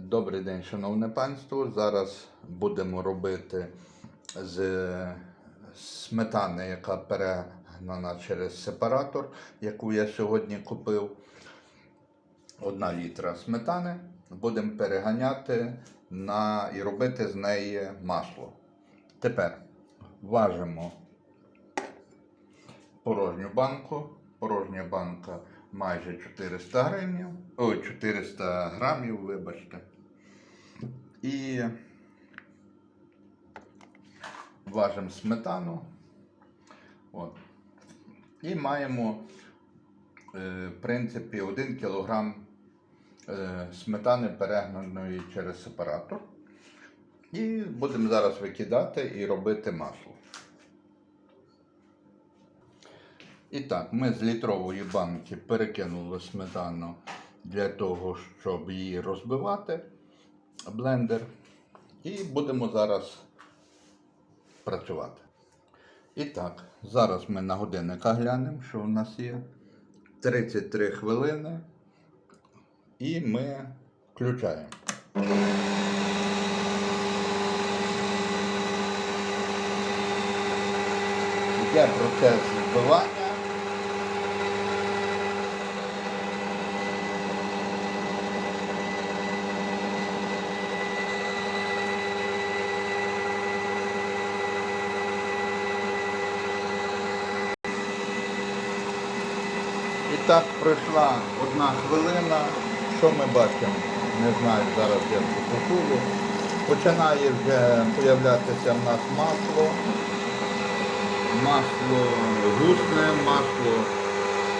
Добрий день, шановне панство. Зараз будемо робити з сметани, яка перегнана через сепаратор, яку я сьогодні купив. Одна літра сметани. Будемо переганяти на, і робити з неї масло. Тепер важимо порожню банку. Порожня банка майже 400 гривень. Ой, 400 грамів, вибачте. І важимо сметану. От. І маємо, е, в принципі, 1 кг е, сметани перегнаної через сепаратор. І будемо зараз викидати і робити масло. І так, ми з літрової банки перекинули сметану для того, щоб її розбивати блендер. І будемо зараз працювати. І так, зараз ми на годинника глянемо, що у нас є 33 хвилини. І ми включаємо. Йде процес збивання. І так пройшла одна хвилина. Що ми бачимо? Не знаю, зараз я фокусую. Починає вже з'являтися в нас масло. Масло гусне, масло.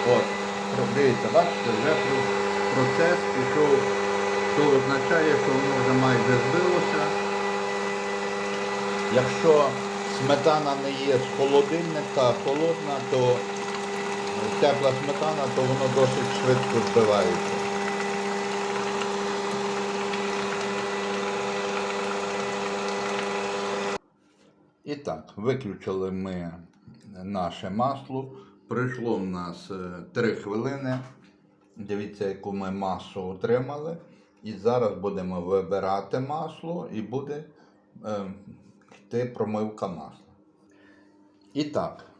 От, дивіться, бачите, вже процес пішов, що означає, що воно вже майже збилося. Якщо сметана не є з холодильника, холодна, то тепла сметана, то воно досить швидко збивається. І так, виключили ми наше масло. Пройшло в нас 3 хвилини. Дивіться, яку ми масу отримали. І зараз будемо вибирати масло і буде е, йти промивка масла. І так, е, е,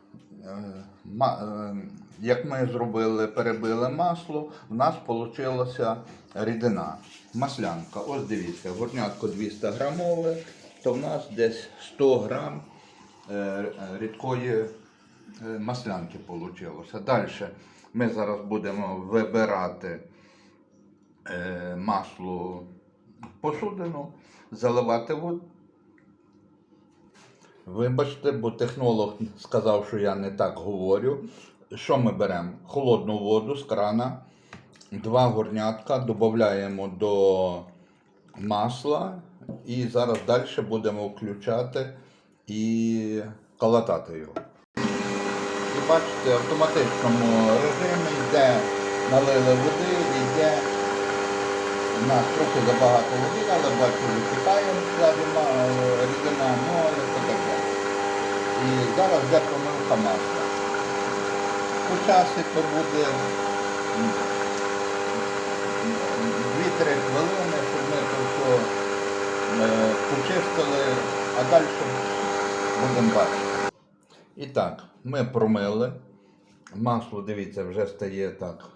як ми зробили, перебили масло, в нас вийшла рідина, маслянка. Ось дивіться, горнятко 200 грамове, то в нас десь 100 грам е, рідкої е, маслянки вийшло. Далі ми зараз будемо вибирати е, масло посудину, заливати воду. Вибачте, бо технолог сказав, що я не так говорю. Що ми беремо? Холодну воду з крана, два горнятка, додаємо до масла і зараз далі будемо включати і калатати його. І бачите, в автоматичному режимі йде, налили води, йде у нас трохи забагато води, але бачу, витікає рідина, ну але це таке. І зараз йде промивка масла. По часі то буде 2-3 хвилини, щоб ми це все е, почистили, а далі будемо бачити. І так, ми промили. Масло, дивіться, вже стає так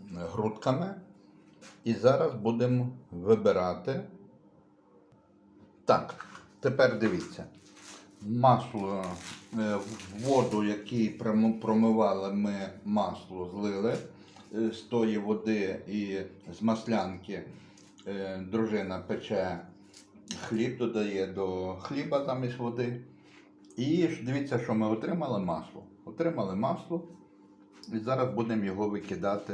е, грудками. І зараз будемо вибирати. Так, тепер дивіться. Масло, е, воду, прому- промивали ми масло, злили е, з тої води і з маслянки е, дружина пече хліб, додає до хліба замість води. І дивіться, що ми отримали масло. Отримали масло і зараз будемо його викидати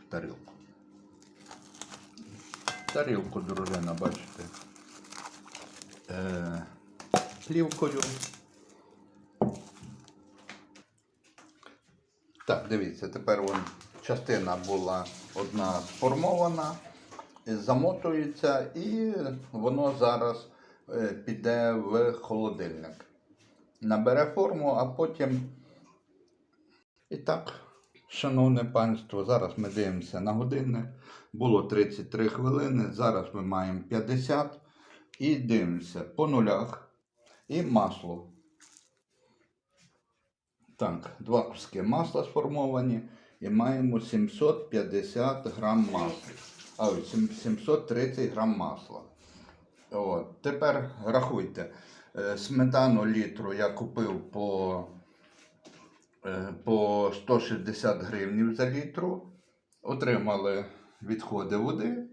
в тарілку. Тарілку дружина, бачите, е, плівкою. Так, дивіться, тепер вон частина була одна сформована, е, замотується і воно зараз е, піде в холодильник. Набере форму, а потім і так Шановне панство, зараз ми дивимося на годинник. Було 33 хвилини, зараз ми маємо 50 і дивимося по нулях і масло. Так, два куски масла сформовані і маємо 750 грам масла. А 730 грам масла. От. Тепер рахуйте. Е, Сметану літру я купив по, по 160 гривнів за літру. Отримали відходи води,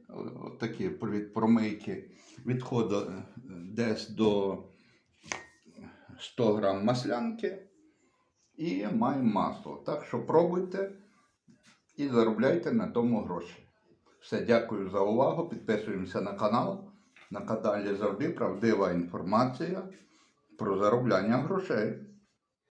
такі від промийки. Відходи е, десь до 100 грам маслянки і маємо масло. Так що пробуйте і заробляйте на тому гроші. Все, дякую за увагу. Підписуємося на канал. На каналі завжди правдива інформація про заробляння грошей.